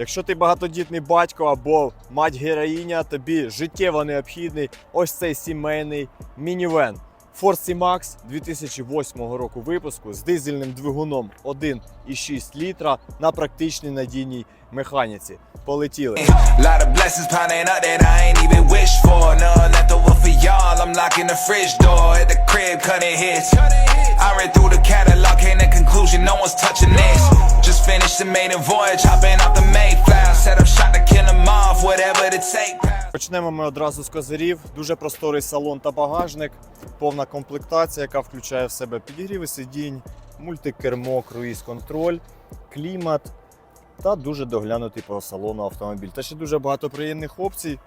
Якщо ти багатодітний батько або мать героїня, тобі життєво необхідний ось цей сімейний мінівен. Ford C-Max 2008 року випуску з дизельним двигуном 1,6 літра на практичній надійній механіці. Полетіли. Maiden voyage, hopping off the Mayflower. Set up shot to kill them off, whatever it take. Почнемо ми одразу з козирів. Дуже просторий салон та багажник, повна комплектація, яка включає в себе підігріви сидінь, мультикермо, круїз-контроль, клімат та дуже доглянутий по салону автомобіль. Та ще дуже багато приємних опцій.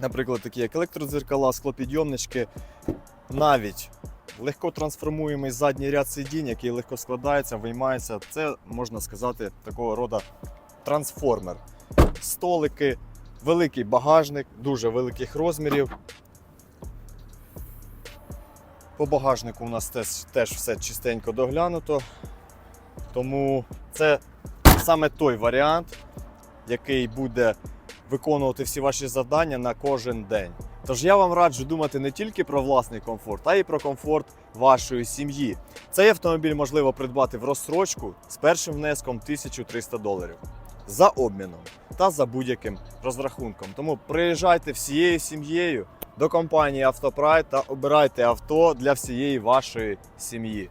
Наприклад, такі як електродзеркала, склопідйомнички, навіть легко трансформуємий задній ряд сидінь, який легко складається, виймається. Це можна сказати такого роду трансформер. Столики, великий багажник, дуже великих розмірів. По багажнику у нас теж, теж все чистенько доглянуто. Тому це саме той варіант, який буде виконувати всі ваші завдання на кожен день. Тож я вам раджу думати не тільки про власний комфорт, а й про комфорт вашої сім'ї. Цей автомобіль можливо придбати в розстрочку з першим внеском 1300 доларів за обміном та за будь-яким розрахунком. Тому приїжджайте всією сім'єю до компанії Автопрайд та обирайте авто для всієї вашої сім'ї.